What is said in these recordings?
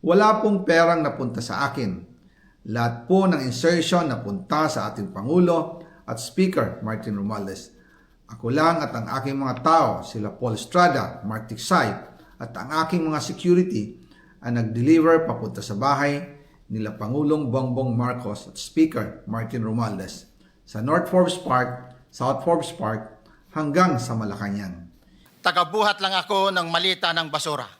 Wala pong perang napunta sa akin. Lahat po ng insertion napunta sa ating Pangulo at Speaker Martin Romualdez. Ako lang at ang aking mga tao, sila Paul Estrada, Mark Tiksay, at ang aking mga security ang nag-deliver papunta sa bahay nila Pangulong Bongbong Marcos at Speaker Martin Romualdez sa North Forbes Park, South Forbes Park hanggang sa Malacanang. Tagabuhat lang ako ng malita ng basura.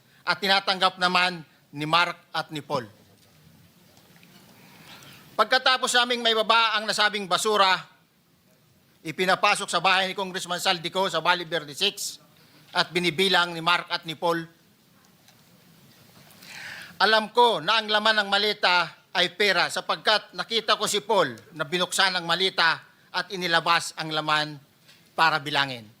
at tinatanggap naman ni Mark at ni Paul. Pagkatapos naming may baba ang nasabing basura, ipinapasok sa bahay ni Congressman Saldico sa Bali Verde 6 at binibilang ni Mark at ni Paul. Alam ko na ang laman ng malita ay pera sapagkat nakita ko si Paul na binuksan ang malita at inilabas ang laman para bilangin.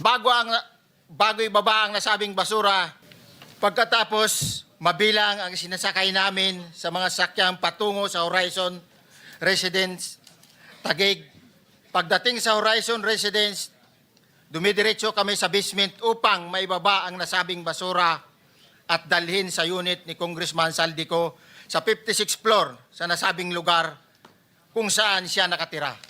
Bago ang bago ibaba ang nasabing basura, pagkatapos mabilang ang sinasakay namin sa mga sakyang patungo sa Horizon Residence Tagig. Pagdating sa Horizon Residence, dumidiretso kami sa basement upang maibaba ang nasabing basura at dalhin sa unit ni Congressman Saldico sa 56th floor sa nasabing lugar kung saan siya nakatira.